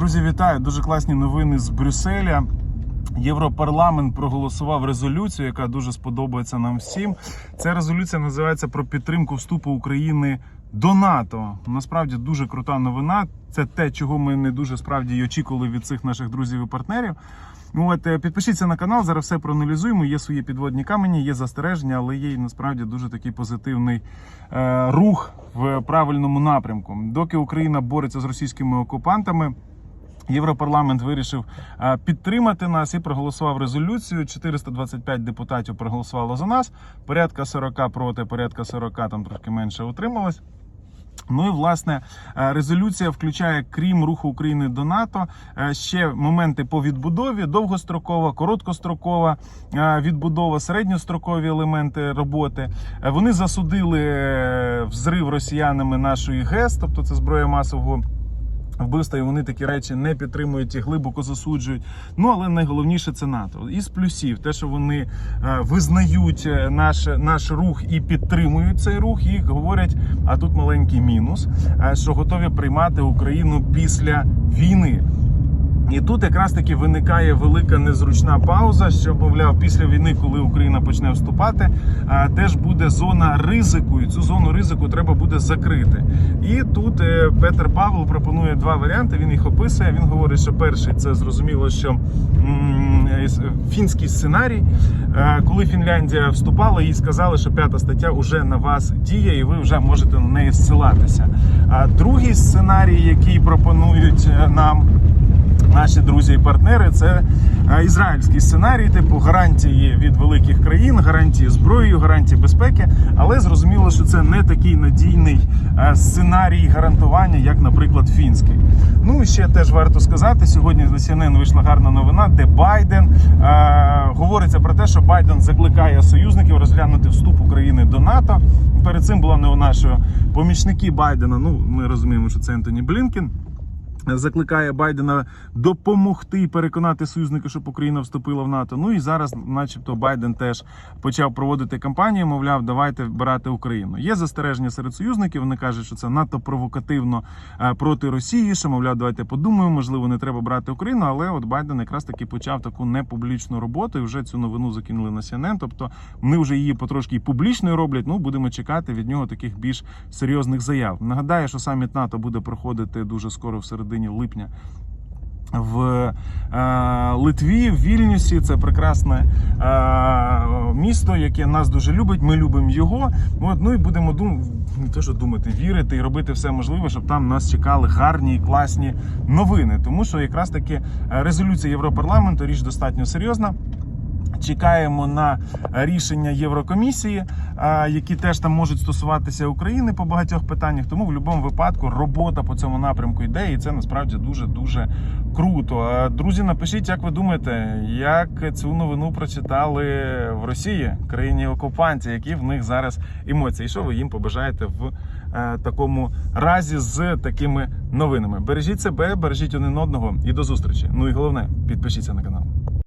Друзі, вітаю! Дуже класні новини з Брюсселя. Європарламент проголосував резолюцію, яка дуже сподобається нам всім. Ця резолюція називається про підтримку вступу України до НАТО. Насправді дуже крута новина. Це те, чого ми не дуже справді й очікували від цих наших друзів і партнерів. Ну, От е, підпишіться на канал, зараз все проаналізуємо. Є свої підводні камені, є застереження, але є насправді дуже такий позитивний е, рух в правильному напрямку. Доки Україна бореться з російськими окупантами. Європарламент вирішив е, підтримати нас і проголосував резолюцію. 425 депутатів проголосувало за нас. Порядка 40 проти, порядка 40 там трошки менше утрималось. Ну і власне е, резолюція включає, крім руху України до НАТО, е, ще моменти по відбудові, довгострокова, короткострокова відбудова, середньострокові елементи роботи. Вони засудили взрив росіянами нашої ГЕС, тобто це зброя масового. Вбивства і вони такі речі не підтримують і глибоко засуджують. Ну але найголовніше це НАТО. Із плюсів, те, що вони е, визнають е, наш, наш рух і підтримують цей рух, їх говорять, а тут маленький мінус, е, що готові приймати Україну після війни. І тут якраз таки виникає велика незручна пауза, що мовляв, після війни, коли Україна почне вступати, теж буде зона ризику, і цю зону ризику треба буде закрити. І тут е, Петер Павло пропонує два варіанти. Він їх описує. Він говорить, що перший це зрозуміло, що е, фінський сценарій, коли Фінляндія вступала, їй сказали, що п'ята стаття вже на вас діє, і ви вже можете на неї зсилатися. А другий сценарій, який пропонують е, нам наші друзі і партнери це е, ізраїльський сценарій, типу гарантії від великих країн, гарантії зброєю, гарантії безпеки. Але зрозуміло, що це не такий надійний е, сценарій гарантування, як, наприклад, фінський. Ну і ще теж варто сказати, сьогодні на CNN вийшла гарна новина, де Байден е, говориться про те, що Байден закликає союзників розглянути вступ України до НАТО. Перед цим була не у нашого помічники Байдена. Ну ми розуміємо, що це Ентоні Блінкен закликає Байдена допомогти переконати союзника, щоб Україна вступила в НАТО. Ну і зараз, начебто, Байден теж почав проводити кампанію. Мовляв, давайте брати Україну. Є застереження серед союзників. Вони кажуть, що це надто провокативно е, проти Росії. Що мовляв, давайте подумаємо, можливо, не треба брати Україну. Але от Байден якраз таки почав таку непублічну роботу. І вже цю новину закинули на CNN. Тобто вони вже її потрошки і публічною роблять. Ну будемо чекати від нього таких більш серйозних заяв. Нагадаю, що саміт НАТО буде проходити дуже скоро в середині липня. В е, Литві, в Вільнюсі це прекрасне е, місто, яке нас дуже любить. Ми любимо його. От, ну і будемо дум... не те, що думати, вірити і робити все можливе, щоб там нас чекали гарні і класні новини. Тому що якраз таки е, резолюція Європарламенту річ достатньо серйозна. Чекаємо на рішення Єврокомісії, які теж там можуть стосуватися України по багатьох питаннях. Тому в будь-якому випадку робота по цьому напрямку йде, і це насправді дуже дуже круто. Друзі, напишіть, як ви думаєте, як цю новину прочитали в Росії, країні окупанті, які в них зараз емоції, і що ви їм побажаєте в е, такому разі з такими новинами? Бережіть себе, бережіть один одного і до зустрічі. Ну і головне, підпишіться на канал.